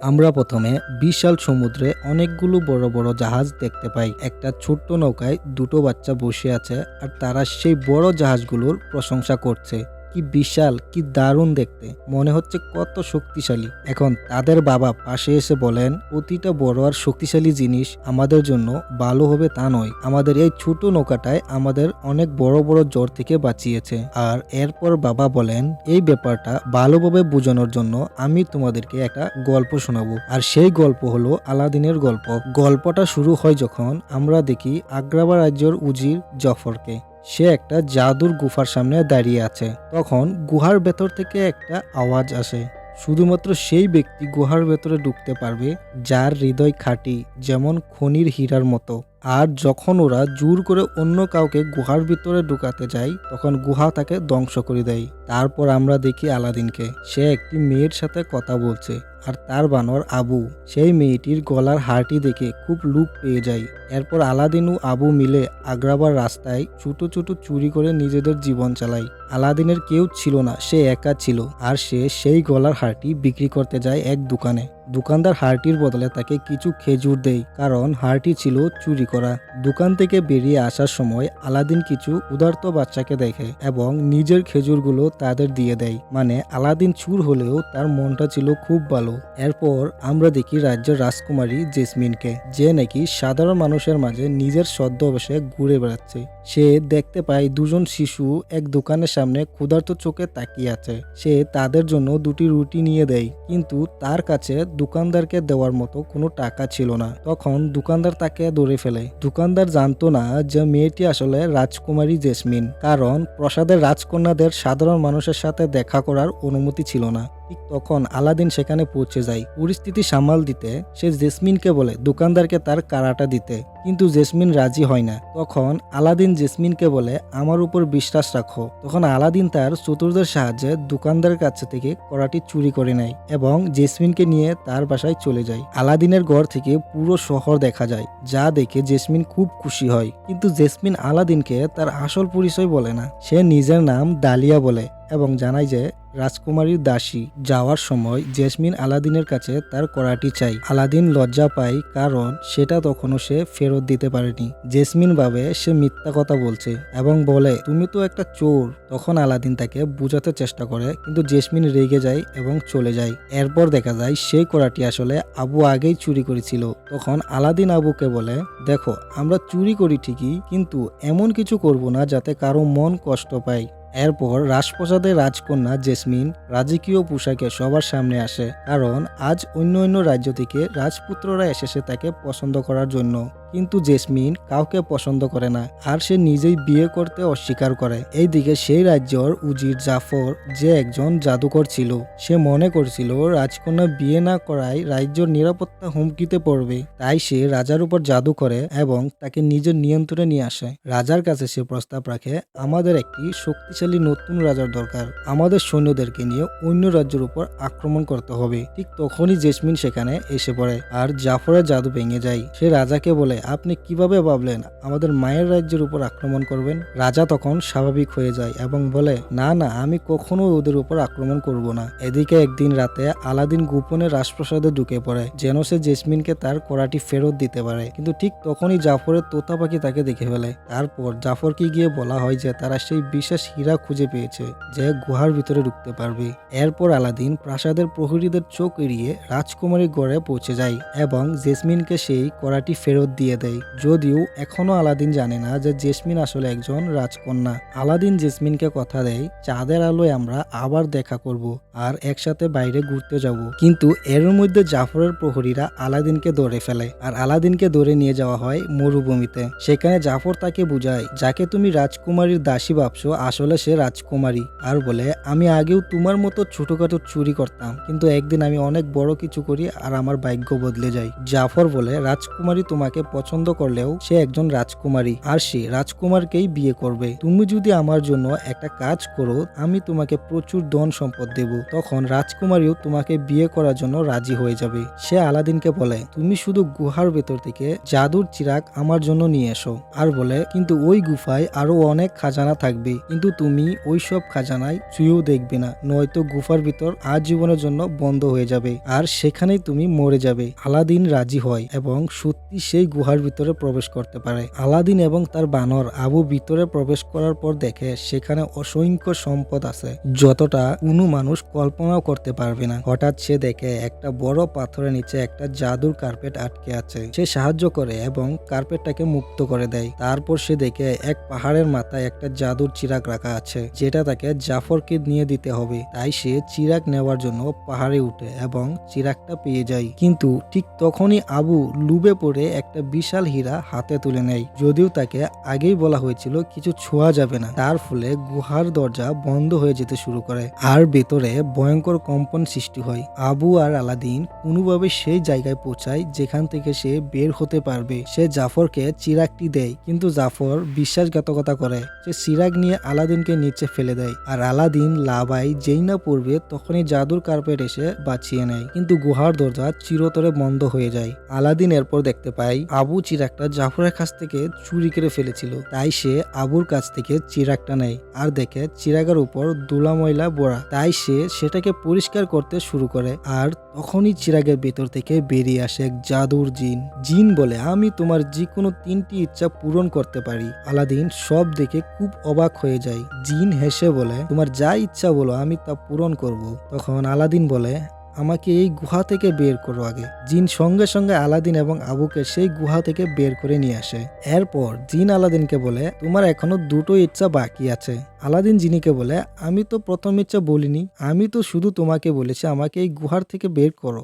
আমরা প্রথমে বিশাল সমুদ্রে অনেকগুলো বড় বড় জাহাজ দেখতে পাই। একটা ছোট্ট নৌকায় দুটো বাচ্চা বসে আছে আর তারা সেই বড় জাহাজগুলোর প্রশংসা করছে। কি বিশাল, কি দারুণ দেখতে। মনে হচ্ছে কত শক্তিশালী। এখন তাদের বাবা পাশে এসে বলেন প্রতিটা বড় আর শক্তিশালী জিনিস আমাদের জন্য ভালো হবে তা নয়। আমাদের এই ছোট নৌকাটায় আমাদের অনেক বড় বড় জ্বর থেকে বাঁচিয়েছে। আর এরপর বাবা বলেন, এই ব্যাপারটা ভালোভাবে বোঝানোর জন্য আমি তোমাদেরকে একটা গল্প শোনাবো। আর সেই গল্প হলো আলাদিনের গল্প। গল্পটা শুরু হয় যখন আমরা দেখি আগ্রাবা রাজ্যের উজির জফরকে। সে একটা জাদুর গুফার সামনে দাঁড়িয়ে আছে। তখন গুহার ভেতর থেকে একটা আওয়াজ আসে। শুধুমাত্র সেই ব্যক্তি গুহার ভেতরে ঢুকতে পারবে, যার হৃদয় খাঁটি, যেমন খনির হীরার মতো। আর যখন ওরা জোর করে অন্য কাউকে গুহার ভিতরে ঢুকাতে যায়, তখন গুহা তাকে ধ্বংস করে দেয়। তারপর আমরা দেখি আলাদিনকে। সে একটি মেয়ের সাথে কথা বলছে, আর তার বানর আবু। সেই মেয়েটির গলার হাড়টি দেখে খুব লুপ পেয়ে যায়। এরপর আলাদিন ও আবু মিলে আগ্রাবার রাস্তায় ছোট ছোট চুরি করে নিজেদের জীবন চালায়। আলাদিনের কেউ ছিল না, সে একা ছিল, আর সে সেই গলার হাড়টি বিক্রি করতে যায় এক দোকানে। দোকানদার হাড়টির বদলে তাকে কিছু খেজুর দেয়, কারণ হাড়টি ছিল চুরি করা। দোকান থেকে বেরিয়ে আসার সময় আলাদিন কিছু উদার্ত বাচ্চাকে দেখে এবং নিজের খেজুরগুলো তাদের দিয়ে দেয়। মানে আলাদিন চুর হলেও তার মনটা ছিল খুব ভালো। এরপর আমরা দেখি রাজ্যের রাজকুমারী জেসমিনকে, যে নাকি সাধারণ মানুষের মাঝে নিজের ছদ্মবেশে ঘুরে বেড়াচ্ছে। সে দেখতে পায় দুজন শিশু এক দোকানের সামনে ক্ষুধার্ত চোখে তাকিয়ে আছে। সে তাদের জন্য দুটি রুটি নিয়ে দেয়, কিন্তু তার কাছে দোকানদারকে দেওয়ার মতো কোনো টাকা ছিল না। তখন দোকানদার তাকে ধরে ফেলে। দোকানদার জানতো না যে মেয়েটি আসলে রাজকুমারী জেসমিন। কারণ প্রসাদের রাজকন্যাদের সাধারণ মানুষের সাথে দেখা করার অনুমতি ছিল না। ঠিক তখন আলাদিন সেখানে পৌঁছে যায়। পরিস্থিতি সামাল দিতে সে জেসমিনকে বলে, দোকানদারকে তার কারাটা দিতে। কিন্তু জেসমিন রাজি হয় না। তখন আলাদিন জেসমিনকে বলে, আমার উপর বিশ্বাস রাখো। তখন আলাদিন তার চতুর্দের সাহায্যে দোকানদারের কাছ থেকে কড়াটি চুরি করে নেয় এবং জেসমিনকে নিয়ে তার বাসায় চলে যায়। আলাদিনের ঘর থেকে পুরো শহর দেখা যায়, যা দেখে জেসমিন খুব খুশি হয়। কিন্তু জেসমিন আলাদিনকে তার আসল পরিচয় বলে না। সে নিজের নাম ডালিয়া বলে এবং জানায় যে রাজকুমারীর দাসী যাওয়ার সময় জেসমিন আলাদিনের কাছে তার কড়াটি চাই। আলাদিন লজ্জা পায় কারণ সেটা তখনও সে ফেরত দিতে পারেনি। জেসমিন ভাবে সে মিথ্যা কথা বলছে এবং বলে, তুমি তো একটা চোর। তখন আলাদিন তাকে বোঝাতে চেষ্টা করে, কিন্তু জেসমিন রেগে যায় এবং চলে যায়। এরপর দেখা যায় সেই কড়াটি আসলে আবু আগেই চুরি করেছিল। তখন আলাদিন আবুকে বলে, দেখো, আমরা চুরি করি ঠিকই, কিন্তু এমন কিছু করব না যাতে কারও মন কষ্ট পায়। এরপর রাজপ্রসাদের রাজকন্যা জেসমিন রাজকীয় পোশাকে সবার সামনে আসে, কারণ আজ অন্য অন্য রাজ্য থেকে রাজপুত্ররা এসেছে তাকে পছন্দ করার জন্য। কিন্তু জেসমিন কাউকে পছন্দ করে না, আর সে নিজেই বিয়ে করতে অস্বীকার করে। এইদিকে সেই রাজ্যর উজির জাফর যে একজন জাদুকর ছিল, সে মনে করছিল রাজকন্যা বিয়ে না করায় রাজ্যর নিরাপত্তা হুমকিতে পড়বে। তাই সে রাজার উপর জাদু করে এবং তাকে নিজের নিয়ন্ত্রণে নিয়ে আসে। রাজার কাছে সে প্রস্তাব রাখে, আমাদের একটি শক্তিশালী নতুন রাজার দরকার। আমাদের সৈন্যদেরকে নিয়ে অন্য রাজ্যের উপর আক্রমণ করতে হবে। ঠিক তখনই জেসমিন সেখানে এসে পড়ে, আর জাফরের জাদু ভেঙে যায়। সে রাজাকে বলে আপনি কীভাবে ভাবলেন আমাদের মায়ের রাজ্যের উপর আক্রমণ করবেন? রাজা তখন স্বাভাবিক হয়ে যায় এবং বলে, না না, আমি কখনো ওদের উপর আক্রমণ করব না। এদিকে একদিন রাতে আলাদিন গোপনে রাজপ্রাসাদে ঢুকে পড়ে, যেন সে জেসমিনকে তার কড়াটি ফেরত দিতে পারে। কিন্তু ঠিক তখনই জাফরের তোতা পাখি তাকে দেখে ফেলে। তারপর জাফরকে গিয়ে বলা হয় যে তারা সেই বিশেষ হীরা খুঁজে পেয়েছে, যে গুহার ভিতরে ঢুকতে পারবে। এরপর আলাদিন প্রাসাদের প্রহরীদের চোখ এড়িয়ে রাজকুমারী গড়ে পৌঁছে যায় এবং জেসমিনকে সেই কড়াটি ফেরত দিয়ে দেয়। যদিও এখনও আলাদিন জানে না যে জেসমিন আসলে একজন রাজকন্যা। আলাদিন জেসমিনকে কথা দেয়, চাঁদের আলোয় আমরা আবার দেখা করব আর একসাথে বাইরে ঘুরতে যাব। কিন্তু এর মধ্যে জাফরের প্রহরীরা আলাদিনকে ধরে ফেলে আর আলাদিনকে ধরে নিয়ে যাওয়া হয় মরুভূমিতে। সেখানে জাফর তাকে বুঝায়, যাকে তুমি রাজকুমারীর দাসী ভাবছ, আসলে সে রাজকুমারী। আর বলে, আমি আগেও তোমার মতো ছোটখাটো চুরি করতাম, কিন্তু একদিন আমি অনেক বড় কিছু করি আর আমার ভাগ্য বদলে যায়। জাফর বলে, রাজকুমারী তোমাকে পছন্দ করলেও সে একজন রাজকুমারী আর সে রাজকুমারকেই বিয়ে করবে। তুমি যদি আমার জন্য একটা কাজ করো, আমি তোমাকে প্রচুর ধন সম্পদ দেব। তখন রাজকুমারীও তোমাকে বিয়ে করার জন্য রাজি হয়ে যাবে। সে আলাদিনকে বলে, তুমি শুধু গুহার ভেতর থেকে জাদুর চিরাক আমার জন্য নিয়ে এসো। আর বলে, কিন্তু ওই গুফায় আরও অনেক খাজানা থাকবে। কিন্তু তুমি ওই সব খাজানায় ছুঁয়েও দেখবে না। নয়তো গুফার ভিতর আজীবনের জন্য বন্ধ হয়ে যাবে। আর সেখানেই তুমি মরে যাবে। আলাদিন রাজি হয় এবং সত্যি সেই গুহার ভিতরে প্রবেশ করতে পারে। আলাদিন এবং তার বানর আবু ভিতরে প্রবেশ করার পর দেখে সেখানে অসংখ্য সম্পদ আছে, যতটা কোনো মানুষ কল্পনাও করতে পারবে না। হঠাৎ সে দেখে একটা বড় পাথরের নিচে একটা জাদুর কার্পেট আটকে আছে। সে সাহায্য করে এবং কার্পেটটাকে মুক্ত করে দেয়। তারপর সে দেখে এক পাহাড়ের মাথায় একটা জাদুর চিরাগ রাখা আছে, যেটা তাকে জাফরকে নিয়ে দিতে হবে। তাই সে চিরাগ নেওয়ার জন্য পাহাড়ে উঠে এবং চিরাগটা পেয়ে যায়। কিন্তু ঠিক তখনই আবু লুবে পড়ে একটা বিশাল হীরা হাতে তুলে নেয়। যদিও তাকে আগেই বলা হয়েছিল কিছু ছোঁয়া যাবে না। তার ফলে গুহার দরজা বন্ধ হয়ে যেতে শুরু করে আর ভেতরে ভয়ঙ্কর কম্পন সৃষ্টি হয়। আবু আর আলাদিন কোনোভাবে সেই জায়গায় পৌঁছায় যেখান থেকে সে বের হতে পারবে। সে জাফরকে চিরাগটি দেয়, কিন্তু জাফর বিশ্বাসঘাতকতা করে। সে চিরাগ নিয়ে আলাদিনকে নিচে ফেলে দেয় আর আলাদিন লাভাই যেই না পড়বে তখনই জাদুর কার্পেট এসে বাঁচিয়ে নেয়। কিন্তু গুহার দরজা চিরতরে বন্ধ হয়ে যায়। আলাদিন এরপর দেখতে পায় আবু চিরাকটা জাফরের কাছ থেকে চুরি করে ফেলেছিল। তাই সে আবুর কাছ থেকে চিরাগটা নেয় আর দেখে চিরাগের উপর দুলা ময়লা বোড়া। তাই সে সেটাকে পরিষ্কার করতে শুরু করে আর তখনই চিরাগের ভেতর থেকে বেরিয়ে আসে এক জাদুর জিন। জিন বলে, আমি তোমার যে কোনো তিনটি ইচ্ছা পূরণ করতে পারি। আলাদিন সব দেখে খুব অবাক হয়ে যায়। জিন হেসে বলে, তোমার যা ইচ্ছা বলো, আমি তা পূরণ করব। তখন আলাদিন বলে আমাকে এই গুহা থেকে বের করো আগে। জিন সঙ্গে সঙ্গে আলাদিন এবং আবুকে সেই গুহা থেকে বের করে নিয়ে আসে। এরপর জিন আলাদিনকে বলে, তোমার এখনও দুটো ইচ্ছা বাকি আছে। আলাদিন জিনিকে বলে, আমি তো প্রথম ইচ্ছা বলিনি, আমি তো শুধু তোমাকে বলেছি আমাকে এই গুহার থেকে বের করো।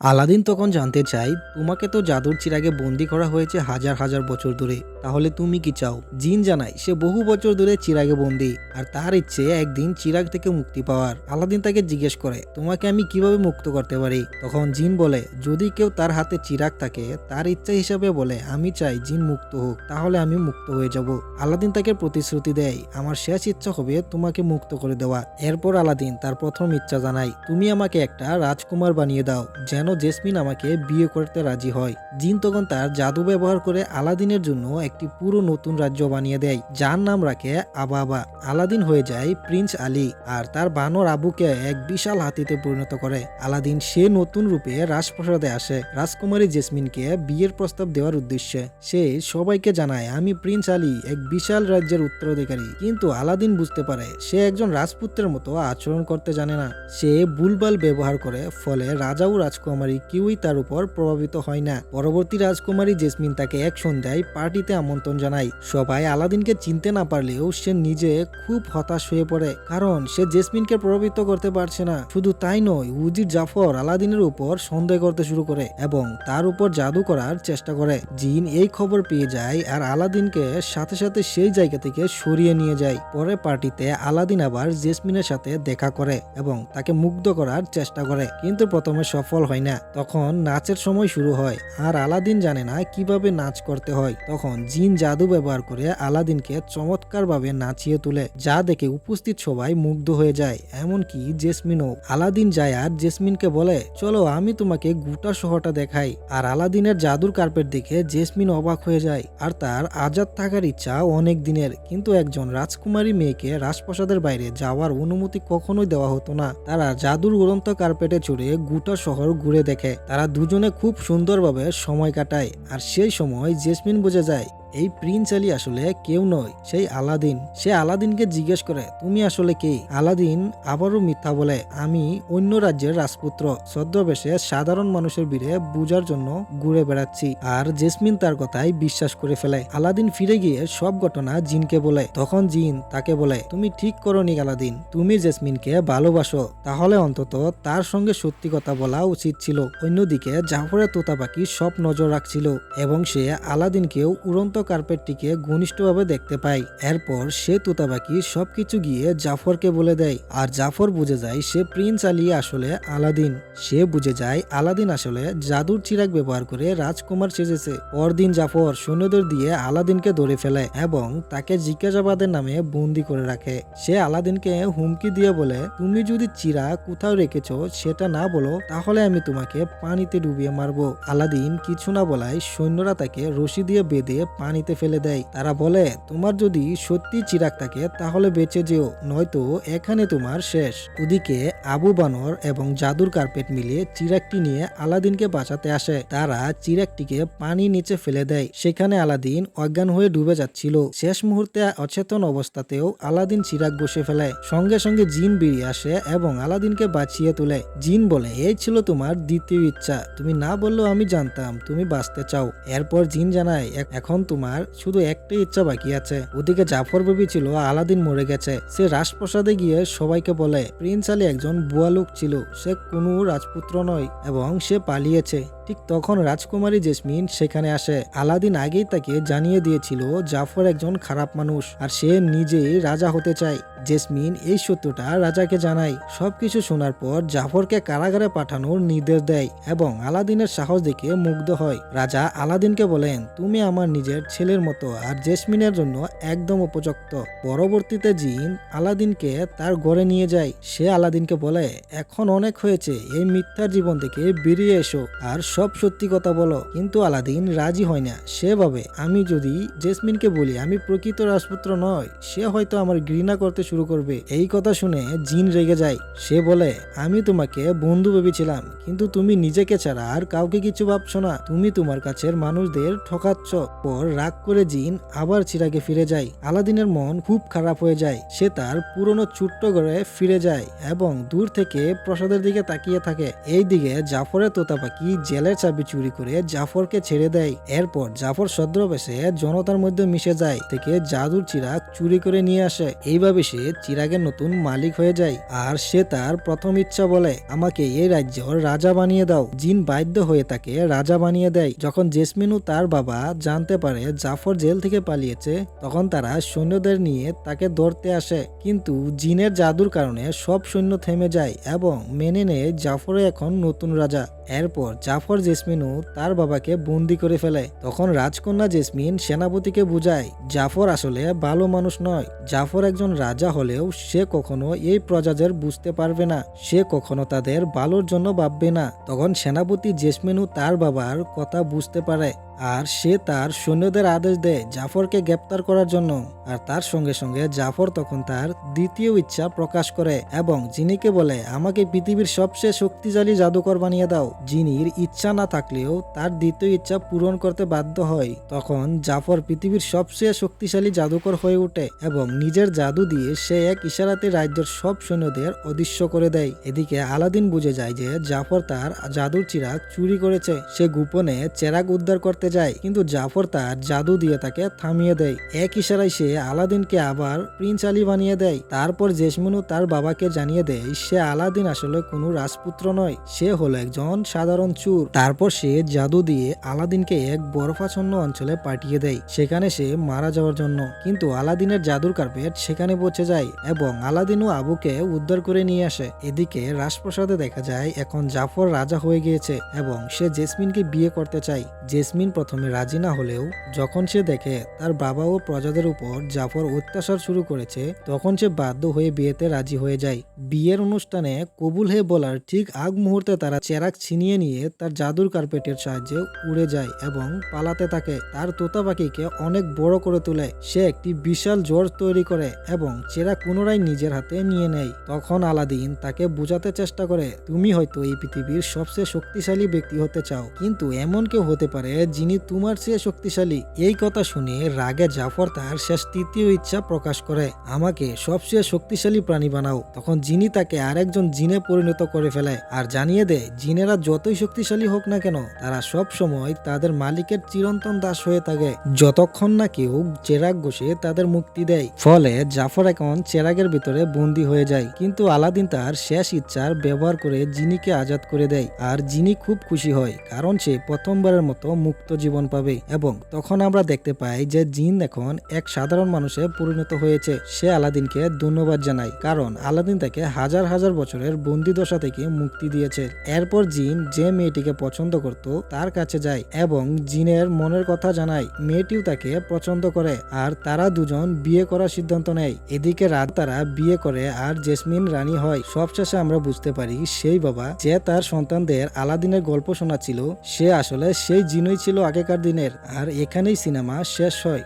আলাদিন তখন জানতে চাই তোমাকে তো জাদুর চিরাগে বন্দি করা হয়েছে হাজার হাজার বছর ধরে তাহলে তুমি কি চাও? জিন জানায়, সে বহু বছর ধরে চিরাগে বন্দি, আর তার ইচ্ছে একদিন চিরাগ থেকে মুক্তি পাওয়ার। আলাদিন তাকে জিজ্ঞেস করে, তোমাকে আমি কীভাবে মুক্ত করতে পারি? তখন জিন বলে, যদি কেউ তার হাতে চিরাগ থাকে, তার ইচ্ছা হিসাবে বলে, আমি চাই জিন মুক্ত হোক, তাহলে আমি মুক্ত হয়ে যাব। আলাদিন তাকে প্রতিশ্রুতি দেয়, আমার শেষ ইচ্ছা হবে তোমাকে মুক্ত করে দেওয়া। এরপর আলাদিন তার প্রথম ইচ্ছা জানায়, তুমি আমাকে একটা রাজকুমার বানিয়ে দাও যেন জেসমিন আমাকে বিয়ে করতে রাজি হয়। জিন তখন তার জাদু ব্যবহার করে আলাদিনের জন্য একটি পুরো নতুন রাজ্য বানিয়ে দেয়, যার নাম রাখে আবাবা আলাদিন হয়ে যায় প্রিন্স আলী আর তার বানর আবুকে এক বিশাল হাতিতে পরিণত করে। আলাদিন সে নতুন রূপে রাজপ্রাসাদে আসে। রাজকুমারী জেসমিনকে বিয়ের প্রস্তাব দেওয়ার উদ্দেশ্যে সে সবাইকে জানায়, আমি প্রিন্স আলী, এক বিশাল রাজ্যের উত্তরাধিকারী। কিন্তু আলাদিন বুঝতে পারে, সে একজন রাজপুত্রের মতো আচরণ করতে জানে না। সে বুলবাল ব্যবহার করে, ফলে রাজা ও রাজকুমারী কেউই তার উপর প্রভাবিত হয় না। পরবর্তী রাজকুমারী জেসমিন তাকে এক সন্ধ্যায় পার্টিতে আমন্ত্রণ জানায়। সবাই আলাদিনকে চিনতে না পারলেও সে নিজে খুব হতাশ হয়ে পড়ে, কারণ সে জেসমিনকে প্রভাবিত করতে পারছে না। শুধু তাই নয়, উজির জাফর আলাদিনের উপর সন্দেহ করতে শুরু করে এবং তার উপর জাদু করার চেষ্টা করে। জিন এই খবর পেয়ে যায় আর আলাদিনকে সাথে সাথে সেই জায়গা থেকে সরিয়ে নিয়ে যায়। পরে পার্টিতে আলাদিন আবার জেসমিনের সাথে দেখা করে এবং তাকে মুগ্ধ করার চেষ্টা করে, কিন্তু প্রথমে সফল হয় না। তখন নাচের সময় শুরু হয় আর আলাদিন জানে না কীভাবে নাচ করতে হয়। তখন জিন জাদু ব্যবহার করে আলাদিনকে চমৎকারভাবে নাচিয়ে তুলে, যা দেখে উপস্থিত সবাই মুগ্ধ হয়ে যায়। এমনকি জেসমিনও। আলাদিন যায় আর জেসমিনকে বলে, চলো, আমি তোমাকে গোটা শহরটা দেখাই। আর আলাদিনের জাদুর কার্পেট দেখে জেসমিন অবাক হয়ে যায়। আর তার আজাদ থাকার ইচ্ছা অনেক দিনের। কিন্তু একজন রাজকুমারী মেয়েকে রাজপ্রাসাদের বাইরে যাওয়ার অনুমতি কখনোই দেওয়া হতো না। তারা জাদুর উড়ন্ত কার্পেটে চড়ে গোটা শহর ঘুরে দেখে। তারা দুজনে খুব সুন্দরভাবে সময় কাটায় আর সেই সময় জেসমিন বোঝা যায় এই প্রিন্স আলী আসলে কেউ নয়, সেই আলাদিন। সে আলাদিনকে জিজ্ঞেস করে, তুমি আসলে কে? আলাদিন আবারও মিথ্যা বলে, আমি অন্য রাজ্যের রাজপুত্র। ছদ্মবেশে সাধারণ মানুষের ভিড়ে বুঝার জন্য ঘুরে বেড়াচ্ছি। আর জেসমিন তার কথাই বিশ্বাস করে ফেলে। আলাদিন ফিরে গিয়ে সব ঘটনা জিনকে বলে। তখন জিন তাকে বলে, তুমি ঠিক করনি আলাদিন। তুমি জেসমিনকে ভালোবাসো। তাহলে অন্তত তার সঙ্গে সত্যি কথা বলা উচিত ছিল। অন্যদিকে জাফরের তোতা পাখি সব নজর রাখছিল এবং সে আলাদিনকেও উড়ন্ত কার্পেটটিকে ঘনিষ্ঠভাবে দেখতে পায় এরপর সে তোতা পাখি সবকিছু গিয়ে জাফরকে বলে দেয়। আর জাফর বুঝে যায় সে প্রিন্স আলী আসলে আলাদিন। সে বুঝে যায় আলাদিন আসলে জাদুর চিরাগ ব্যবহার করে রাজকুমার সেজেছে। পরদিন জাফর সৈন্যদের দিয়ে আলাদিনকে ধরে ফেলে এবং তাকে জিজ্ঞাসাবাদের নামে বন্দি করে রাখে। সে আলাদিনকে হুমকি দিয়ে বলে, তুমি যদি চিরা কোথাও রেখেছ সেটা না বলো, তাহলে আমি তোমাকে পানিতে ডুবিয়ে মারবো। আলাদিন কিছু না বলায় সৈন্যরা তাকে রশি দিয়ে বেঁধে পানিতে ফেলে দেয়। তারা বলে, তোমার যদি সত্যি চিরাগ থাকে, তাহলে বেঁচে যেও, নয়তো এখানে তোমার শেষ। ওদিকে আবু বানর এবং জাদুর কার্পেট মিলে চিরাগটি নিয়ে আলাদিনকে বাঁচাতে আসে। তারা চিরাগটিকে পানি নিচে ফেলে দেয়। সেখানে আলাদিন অজ্ঞান হয়ে ডুবে যাচ্ছিল। শেষ মুহূর্তে অচেতন অবস্থাতেও আলাদিন চিরাগ বসে ফেলে। সঙ্গে সঙ্গে জিন বেরিয়ে আসে এবং আলাদিনকে বাঁচিয়ে তোলে। জিন বলে, এই ছিল তোমার দ্বিতীয় ইচ্ছা। তুমি না বললেও আমি জানতাম, তুমি বাঁচতে চাও। এরপর জিন জানায় এখন তোমার শুধু একটাই ইচ্ছা বাকি আছে। ওদিকে জাফর ভেবেছিল আলাদিন মরে গেছে। সে রাজপ্রসাদে গিয়ে সবাইকে বলে, প্রিন্স আলী একজন বুয়া লোক ছিল। সে কোনো রাজপুত্র নয় এবং সে পালিয়েছে। ঠিক তখন রাজকুমারী জেসমিন সেখানে আসে। আলাদিন আগেই তাকে জানিয়ে দিয়েছিল, জাফর একজন খারাপ মানুষ আর সে নিজেই রাজা হতে চায়। জেসমিন এই সত্যটা রাজাকে জানায়। সবকিছু শোনার পর জাফরকে কারাগারে পাঠানোর নির্দেশ দেয় এবং আলাদিনের সাহস দেখে মুগ্ধ হয়। রাজা আলাদিনকে বলেন, তুমি আমার নিজের ছেলের মতো আর জেসমিনের জন্য একদম উপযুক্ত। পরবর্তীতে জিন আলাদিনকে তার ঘরে নিয়ে যায়। সে আলাদিনকে বলে, এখন অনেক হয়েছে, এই মিথ্যার জীবন থেকে বেরিয়ে এসো আর সব সত্যি কথা বলো। কিন্তু আলাদিন রাজি হয় না। সে ভাবে, আমি যদি জেসমিনকে বলি, আমি প্রকৃত রাজপুত্র নয় সে হয়তো আমার ঘৃণা করতে শুরু করবে। এই কথা শুনে জিন রেগে যায়। সে বলে, আমি তোমাকে বন্ধু ভেবেছিলাম, কিন্তু তুমি নিজেকে ছাড়া আর কাউকে কিছু ভাবছ না। তুমি তোমার কাছের মানুষদের ঠকাচ্ছ। পর রাগ করে জিন আবার চিরাগে ফিরে যায়। আলাদিনের মন খুব খারাপ হয়ে যায়। সে তার পুরনো ছোট্ট ঘরে ফিরে যায় এবং দূর থেকে প্রসাদের দিকে তাকিয়ে থাকে। এই দিকে জাফরের তোতা পাখি জেলের চাবি চুরি করে জাফরকে ছেড়ে দেয়। এরপর জাফর ছদ্রবেশে জনতার মধ্যে মিশে যায় থেকে জাদুর চিরাগ চুরি করে নিয়ে আসে। এইভাবে সে চিরাগের নতুন মালিক হয়ে যায় আর সে তার প্রথম ইচ্ছা বলে, আমাকে এই রাজ্যর রাজা বানিয়ে দাও। জিন বাধ্য হয়ে তাকে রাজা বানিয়ে দেয়। যখন জেসমিনু তার বাবা জানতে পারে জাফর জেল থেকে পালিয়েছে, তখন তারা সৈন্যদের নিয়ে তাকে ধরতে আসে। কিন্তু জিনের জাদুর কারণে সব সৈন্য থেমে যায় এবং মেনে নেয় জাফরে এখন নতুন রাজা। এরপর জাফর জেসমিনও তার বাবাকে বন্দি করে ফেলে। তখন রাজকন্যা জেসমিন সেনাপতিকে বুঝায়, জাফর আসলে ভালো মানুষ নয়। জাফর একজন রাজা হলেও সে কখনো এই প্রজাদের বুঝতে পারবে না। সে কখনো তাদের ভালোর জন্য ভাববে না। তখন সেনাপতি জেসমিনও তার বাবার কথা বুঝতে পারে। আর সে তার সৈন্যদের আদেশ দেয় জাফরকে গ্রেপ্তার করার জন্য। আর তার সঙ্গে সঙ্গে জাফর তখন তার দ্বিতীয় ইচ্ছা প্রকাশ করে এবং জিনিকে বলে, আমাকে পৃথিবীর সবচেয়ে শক্তিশালী জাদুকর বানিয়ে দাও। জিনির ইচ্ছা না থাকলেও তার দ্বিতীয় ইচ্ছা পূরণ করতে বাধ্য হয়। তখন জাফর পৃথিবীর সবচেয়ে শক্তিশালী জাদুকর হয়ে ওঠে এবং নিজের জাদু দিয়ে সে এক ইশারাতে রাজ্যের সব সৈন্যদের অদৃশ্য করে দেয়। এদিকে আলাদিন বুঝে যায় যে জাফর তার জাদুর চিরাগ চুরি করেছে। সে গোপনে চেরাগ উদ্ধার করতে যায়। কিন্তু জাফর তার জাদু দিয়ে তাকে থামিয়ে দেয়। এক ইশারায় সে আলাদিনকে আবার প্রিন্স আলী বানিয়ে দেয়। তারপর জেসমিনু তার বাবাকে জানিয়ে দেয়, সে আলাদিন আসলে কোনো রাজপুত্র নয়, সে হলো একজন সাধারণ চুর। তারপর সে জাদু দিয়ে আলাদিনকে এক বরফাচ্ছন্ন অঞ্চলে পাঠিয়ে দেয়, সেখানে সে মারা যাওয়ার জন্য। কিন্তু আলাদিনের জাদুর কার্পেট সেখানে পৌঁছে যায় এবং আলাদিনও আবুকে উদ্ধার করে নিয়ে আসে। এদিকে রাজপ্রসাদে দেখা যায়, এখন জাফর রাজা হয়ে গিয়েছে এবং সে জেসমিনকে বিয়ে করতে চায়। জেসমিন প্রথমে রাজি না হলেও যখন সে দেখে তার বাবা ও প্রজাদের উপর জাফর অত্যাচার শুরু করেছে, তখন সে বাধ্য হয়ে বিয়েতে রাজি হয়ে যায়। বিয়ের অনুষ্ঠানে কবুল হে বলার ঠিক আগ মুহূর্তে তারা চেরাক ছিনিয়ে নিয়ে তার জাদুর কার্পেটের সাহায্যে উড়ে যায় এবং পালাতে থাকে। তার তোতা পাখিকে অনেক বড় করে তোলে। সে একটি বিশাল জোর তৈরি করে এবং চেরাক পুনরায় নিজের হাতে নিয়ে নেয়। তখন আলাদিন তাকে বোঝাতে চেষ্টা করে, তুমি হয়তো এই পৃথিবীর সবচেয়ে শক্তিশালী ব্যক্তি হতে চাও, কিন্তু এমন কেউ হতে পারে যিনি তোমার চেয়ে শক্তিশালী, এই কথা শুনে রাগে জাফর তার শেষ তৃতীয় ইচ্ছা প্রকাশ করে। আমাকে সবচেয়ে শক্তিশালী প্রাণী বানাও। তখন জিনি তাকে আরেকজন জিনে পরিণত করে ফেলে আর জানিয়ে দেয়, জিনেরা যতই শক্তিশালী হোক না কেন, তারা সব সময় তাদের মালিকের চিরন্তন দাস হয়ে থাকে। যতক্ষণ না কেউ চেরাগ ঘষে তাদের মুক্তি দেয়। ফলে জাফর এখন চেরাগের ভিতরে বন্দী হয়ে যায়। কিন্তু আলাদিন তার শেষ ইচ্ছার ব্যবহার করে জিনিকে আজাদ করে দেয়। আর জিনি খুব খুশি হয়, কারণ সে প্রথমবারের মতো মুক্ত জীবন পাবে এবং তখন আমরা দেখতে পাই যে জিন এখন এক সাধারণ মানুষে পরিণত হয়েছে। সে আলাদিনকে ধন্যবাদ জানায়, কারণ আলাদিন তাকে হাজার হাজার বছরের বন্দি দশা থেকে মুক্তি দিয়েছে। এরপর জিন যে মেয়েটিকে পছন্দ করত তার কাছে যায় এবং জিনের মনের কথা জানায়। মেয়েটিও তাকে পছন্দ করে আর তারা দুজন বিয়ে করার সিদ্ধান্ত নেয়। এদিকে রাত তারা বিয়ে করে আর জেসমিন রানী হয়। সবশেষে আমরা বুঝতে পারি, সেই বাবা যে তার সন্তানদের আলাদিনের গল্প শোনাচ্ছিল, সে আসলে সেই জিনই ছিল আগেকার দিনের আর এখানেই সিনেমা শেষ হয়।